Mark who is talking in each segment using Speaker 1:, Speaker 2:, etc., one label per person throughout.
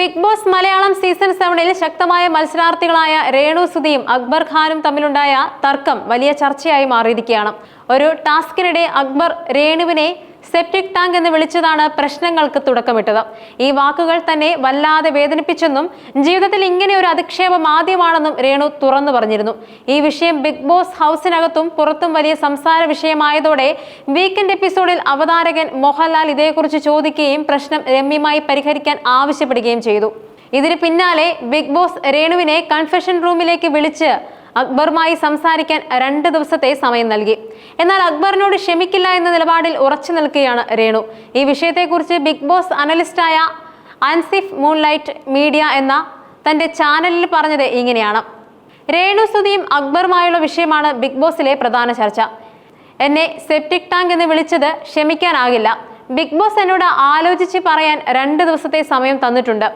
Speaker 1: Big boss Malayalam season സെവനിൽ ശക്തമായ മത്സരാർത്ഥികളായ രേണു സുധിയും അക്ബർ ഖാനും തമ്മിലുണ്ടായ തർക്കം വലിയ ചർച്ചയായി മാറിയിരിക്കുകയാണ്. ഒരു ടാസ്കിനിടെ അക്ബർ രേണുവിനെ സെപ്റ്റിക് ടാങ്ക് എന്ന് വിളിച്ചതാണ് പ്രശ്നങ്ങൾക്ക് തുടക്കമിട്ടത്. ഈ വാക്കുകൾ തന്നെ വല്ലാതെ വേദനിപ്പിച്ചെന്നും ജീവിതത്തിൽ ഇങ്ങനെ ഒരു അധിക്ഷേപം ആദ്യമാണെന്നും രേണു തുറന്നു പറഞ്ഞിരുന്നു. ഈ വിഷയം ബിഗ് ബോസ് ഹൗസിനകത്തും പുറത്തും വലിയ സംസാര വിഷയമായതോടെ വീക്കെൻഡ് എപ്പിസോഡിൽ അവതാരകൻ മോഹൻലാൽ ഇതേക്കുറിച്ച് ചോദിക്കുകയും പ്രശ്നം രമ്യമായി പരിഹരിക്കാൻ ആവശ്യപ്പെടുകയും ചെയ്തു. ഇതിന് പിന്നാലെ ബിഗ് ബോസ് രേണുവിനെ കൺഫെഷൻ റൂമിലേക്ക് വിളിച്ച് അക്ബറുമായി സംസാരിക്കാൻ രണ്ട് ദിവസത്തെ സമയം നൽകി. എന്നാൽ അക്ബറിനോട് ക്ഷമിക്കില്ല എന്ന നിലപാടിൽ ഉറച്ചു നിൽക്കുകയാണ് രേണു. ഈ വിഷയത്തെക്കുറിച്ച് ബിഗ് ബോസ് അനലിസ്റ്റായ അൻസിഫ് മൂൺലൈറ്റ് മീഡിയ എന്ന തന്റെ ചാനലിൽ പറഞ്ഞത് ഇങ്ങനെയാണ്. രേണു സ്തുതിയും അക്ബറുമായുള്ള വിഷയമാണ് ബിഗ് ബോസിലെ പ്രധാന ചർച്ച. എന്നെ സെപ്റ്റിക് ടാങ്ക് എന്ന് വിളിച്ചത് ക്ഷമിക്കാനാകില്ല. ബിഗ് ബോസ് എന്നോട് ആലോചിച്ച് പറയാൻ രണ്ട് ദിവസത്തെ സമയം തന്നിട്ടുണ്ട്.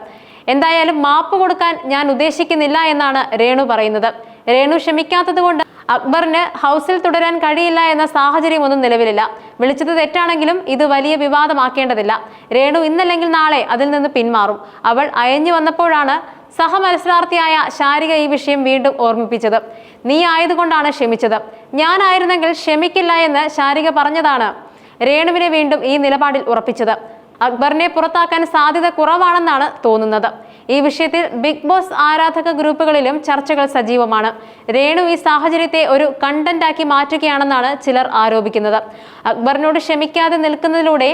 Speaker 1: എന്തായാലും മാപ്പ് കൊടുക്കാൻ ഞാൻ ഉദ്ദേശിക്കുന്നില്ല എന്നാണ് രേണു പറയുന്നത്. രേണു ക്ഷമിക്കാത്തതുകൊണ്ട് അക്ബറിന് ഹൗസിൽ തുടരാൻ കഴിയില്ല എന്ന സാഹചര്യം ഒന്നും നിലവിലില്ല. വിളിച്ചത് തെറ്റാണെങ്കിലും ഇത് വലിയ വിവാദമാക്കേണ്ടതില്ല. രേണു ഇന്നല്ലെങ്കിൽ നാളെ അതിൽ നിന്ന് പിന്മാറും. അവൾ അയഞ്ഞു വന്നപ്പോഴാണ് സഹമത്സരാർത്ഥിയായ ശാരിക ഈ വിഷയം വീണ്ടും ഓർമ്മിപ്പിച്ചത്. നീ ആയതുകൊണ്ടാണ് ക്ഷമിച്ചത്. ഞാനായിരുന്നെങ്കിൽ ക്ഷമിക്കില്ല എന്ന് ശാരിക പറഞ്ഞതാണ് രേണുവിനെ വീണ്ടും ഈ നിലപാടിൽ ഉറപ്പിച്ചത്. അക്ബറിനെ പുറത്താക്കാൻ സാധ്യത കുറവാണെന്നാണ് തോന്നുന്നത്. ഈ വിഷയത്തിൽ ബിഗ് ബോസ് ആരാധക ഗ്രൂപ്പുകളിലും ചർച്ചകൾ സജീവമാണ്. രേണു ഈ സാഹചര്യത്തെ ഒരു കണ്ടന്റാക്കി മാറ്റുകയാണെന്നാണ് ചിലർ ആരോപിക്കുന്നത്. അക്ബറിനോട് ക്ഷമിക്കാതെ നിൽക്കുന്നതിലൂടെ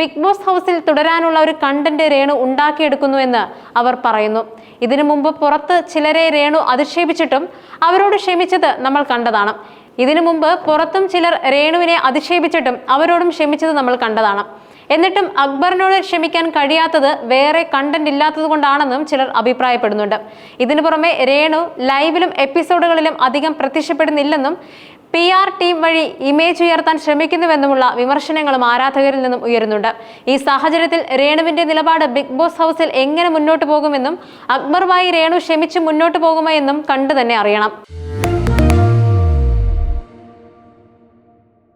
Speaker 1: ബിഗ് ബോസ് ഹൗസിൽ തുടരാനുള്ള ഒരു കണ്ടന്റ് രേണു ഉണ്ടാക്കിയെടുക്കുന്നു എന്ന് അവർ പറയുന്നു. ഇതിനു മുമ്പ് പുറത്ത് ചിലരെ രേണു അധിക്ഷേപിച്ചിട്ടും അവരോട് ക്ഷമിച്ചത് നമ്മൾ കണ്ടതാണ്. ഇതിനു മുമ്പ് പുറത്തും ചിലർ രേണുവിനെ അധിക്ഷേപിച്ചിട്ടും അവരോടും ക്ഷമിച്ചത് നമ്മൾ കണ്ടതാണ്. എന്നിട്ടും അക്ബറിനോട് ക്ഷമിക്കാൻ കഴിയാത്തത് വേറെ കണ്ടന്റ് ഇല്ലാത്തത് കൊണ്ടാണെന്നും ചിലർ അഭിപ്രായപ്പെടുന്നുണ്ട്. ഇതിനു പുറമെ രേണു ലൈവിലും എപ്പിസോഡുകളിലും അധികം പ്രത്യക്ഷപ്പെടുന്നില്ലെന്നും പി ആർ ടീം വഴി ഇമേജ് ഉയർത്താൻ ശ്രമിക്കുന്നുവെന്നുമുള്ള വിമർശനങ്ങളും ആരാധകരിൽ നിന്നും ഉയരുന്നുണ്ട്. ഈ സാഹചര്യത്തിൽ രേണുവിന്റെ നിലപാട് ബിഗ് ബോസ് ഹൗസിൽ എങ്ങനെ മുന്നോട്ട് പോകുമെന്നും അക്ബറുമായി രേണു ക്ഷമിച്ച് മുന്നോട്ട് പോകുമോ എന്നും കണ്ടു തന്നെ അറിയണം.